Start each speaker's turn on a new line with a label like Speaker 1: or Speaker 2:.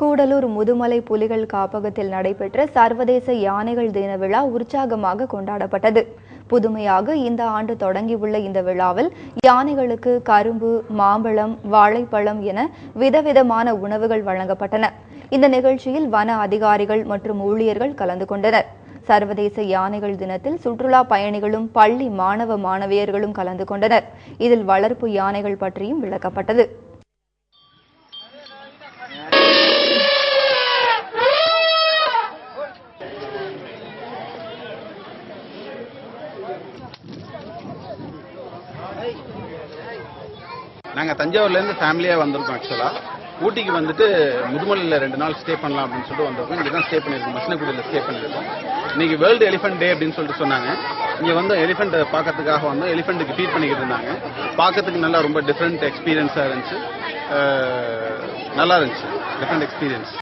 Speaker 1: கூடலூர் முதுமலை புலிகள் காப்பகத்தில் நடைபெற்ற சர்வதேச யானைகள் தின விழா உற்சாகமாக கொண்டாடப்பட்டது. புதுமையாக இந்த ஆண்டு தொடங்கியுள்ள இந்த விழாவில் யானைகளுக்கு கரும்பு மாம்பழம் வாழைப்பழம் என விதவிதமான உணவுகள் வழங்கப்பட்டன. இந்த நிகழ்ச்சியில் வன அதிகாரிகள் மற்றும் ஊழியர்கள் கலந்து கொண்டனர். சர்வதேச யானைகள் தினத்தில் சுற்றுலா பயணிகளும் பள்ளி மாணவ மாணவியர்களும் கலந்து கொண்டனர். இதில் வளர்ப்பு யானைகள் பற்றியும் விளக்கப்பட்டது.
Speaker 2: நாங்கள் தஞ்சாவூர்லேருந்து ஃபேமிலியாக வந்திருக்கோம் ஆக்சுவலாக ஊட்டிக்கு வந்துட்டு முதுமலையில் ரெண்டு நாள் ஸ்டே பண்ணலாம் அப்படின்னு சொல்லிட்டு வந்திருக்கோம். இங்கே தான் ஸ்டே பண்ணியிருக்கோம். மசினகுடியில் ஸ்டே பண்ணியிருக்கோம். இன்னைக்கு வேர்ல்டு எலிஃபென்ட் டே அப்படின்னு சொல்லிட்டு சொன்னாங்க. இங்கே வந்து எலிஃபெண்ட்டை பார்க்கறதுக்காக வந்தோம். எலிஃபெண்ட்டுக்கு ஃபீட் பண்ணிக்கிட்டு இருந்தாங்க. பார்க்கறதுக்கு நல்லா ரொம்ப டிஃப்ரெண்ட் எக்ஸ்பீரியன்ஸாக இருந்துச்சு. நல்லா இருந்துச்சு. Different experience